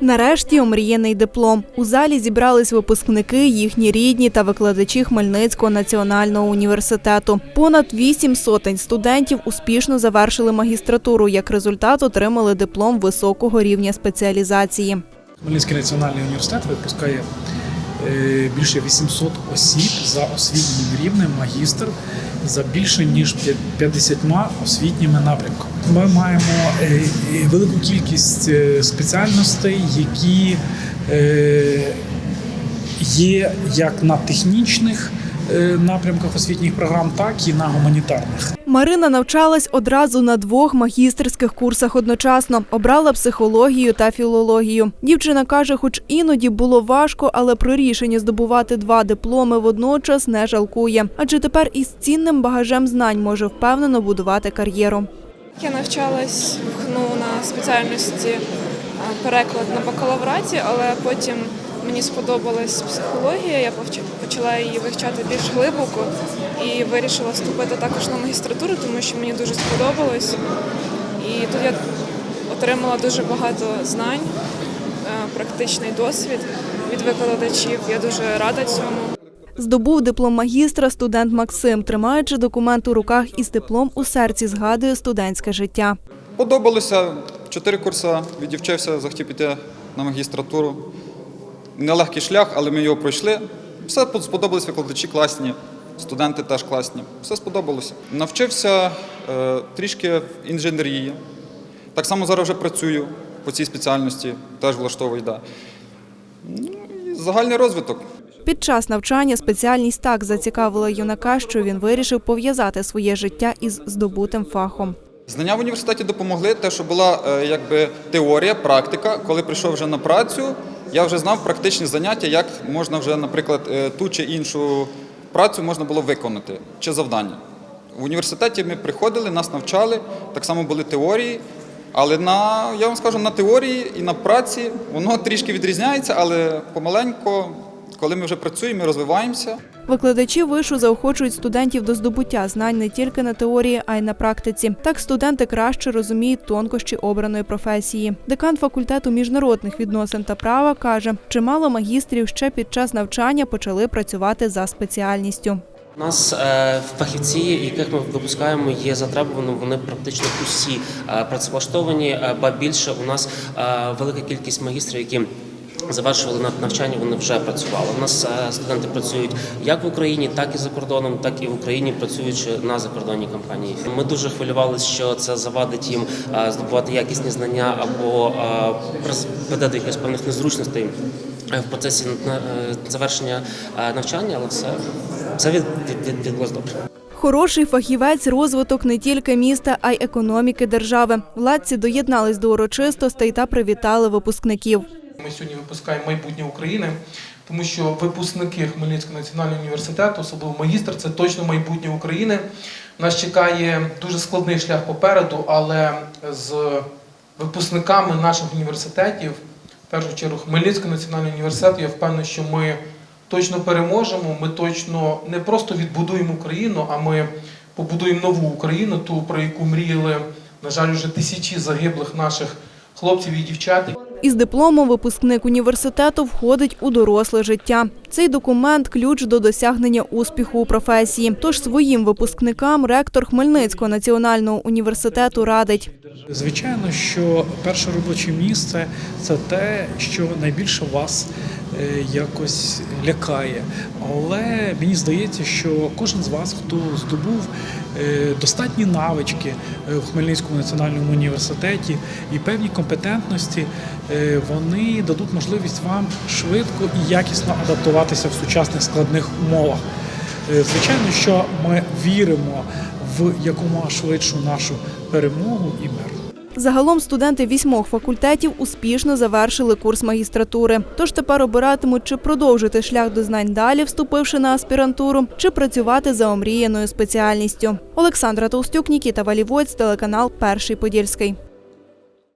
Нарешті омріяний диплом. У залі зібрались випускники, їхні рідні та викладачі Хмельницького національного університету. Понад вісім сотень студентів успішно завершили магістратуру. Як результат, отримали диплом високого рівня спеціалізації. Хмельницький національний університет випускає більше 800 осіб за освітнім рівнем магістр за більше ніж 50 освітніми напрямками. Ми маємо е, е, велику кількість е, спеціальностей, які е, є як на технічних е, напрямках освітніх програм, так і на гуманітарних. Марина навчалась одразу на двох магістерських курсах одночасно. Обрала психологію та філологію. Дівчина каже, хоч іноді було важко, але про рішення здобувати два дипломи водночас не жалкує. Адже тепер із цінним багажем знань може впевнено будувати кар'єру. Я навчалась в ХНУ на спеціальності переклад на бакалавраті, але потім мені сподобалась психологія. Я почала її вивчати більш глибоко і вирішила вступити також на магістратуру, тому що мені дуже сподобалось. І тут я отримала дуже багато знань, е, практичний досвід від викладачів. Я дуже рада цьому. Здобув диплом магістра студент Максим, тримаючи документ у руках із диплом у серці, згадує студентське життя. Подобалося. Чотири курси відівчився, захотів піти на магістратуру. Нелегкий шлях, але ми його пройшли. Все сподобалось, викладачі класні, студенти теж класні. Все сподобалося. Навчився е, трішки в інженерії. Так само зараз вже працюю по цій спеціальності, теж влаштовую. Да. Ну, і загальний розвиток. Під час навчання спеціальність так зацікавила юнака, що він вирішив пов'язати своє життя із здобутим фахом. Знання в університеті допомогли, те, що була е, якби теорія, практика. Коли прийшов вже на працю, я вже знав практичні заняття, як можна вже, наприклад, е, ту чи іншу працю можна було виконати чи завдання. В університеті ми приходили, нас навчали, так само були теорії. Але на я вам скажу, на теорії і на праці воно трішки відрізняється, але помаленько, коли ми вже працюємо, ми розвиваємося. Викладачі вишу заохочують студентів до здобуття знань не тільки на теорії, а й на практиці. Так студенти краще розуміють тонкощі обраної професії. Декан факультету міжнародних відносин та права каже, чимало магістрів ще під час навчання почали працювати за спеціальністю. У нас е, фахівці, яких ми випускаємо, є затребувані. Вони практично усі е, працевлаштовані. е, Ба більше у нас велика кількість магістрів, які завершували нав- навчання, вони вже працювали. У нас е, студенти працюють як в Україні, так і за кордоном, так і в Україні, працюючи на закордонній компанії. Ми дуже хвилювалися, що це завадить їм е, здобувати якісні знання або е, призведе до якихось певних незручностей в процесі завершення навчання, але все, все від, від, від, відбулось добре. Хороший фахівець розвиток не тільки міста, а й економіки держави. Владці доєднались до урочистостей та привітали випускників. Ми сьогодні випускаємо майбутнє України, тому що випускники Хмельницького національного університету, особливо магістр, це точно майбутнє України. Нас чекає дуже складний шлях попереду, але з випускниками наших університетів, в першу чергу Хмельницького національного університету, я впевнений, що ми точно переможемо. Ми точно не просто відбудуємо Україну, а ми побудуємо нову Україну, ту, про яку мріяли, на жаль, вже тисячі загиблих наших хлопців і дівчат. Із дипломом випускник університету входить у доросле життя. Цей документ ключ до досягнення успіху у професії. Тож своїм випускникам ректор Хмельницького національного університету радить. Звичайно, що перше робоче місце це те, що найбільше вас е, якось лякає. Але мені здається, що кожен з вас, хто здобув е, достатні навички е, в Хмельницькому національному університеті і певні компетентності, вони дадуть можливість вам швидко і якісно адаптуватися в сучасних складних умовах. Е, Звичайно, що ми віримо в якомога швидшу нашу перемогу і мир. Загалом студенти вісьмох факультетів успішно завершили курс магістратури. Тож тепер обиратимуть, чи продовжити шлях до знань далі, вступивши на аспірантуру, чи працювати за омріяною спеціальністю. Олександра Толстюк, Нікіта Валівоць, телеканал Перший Подільський.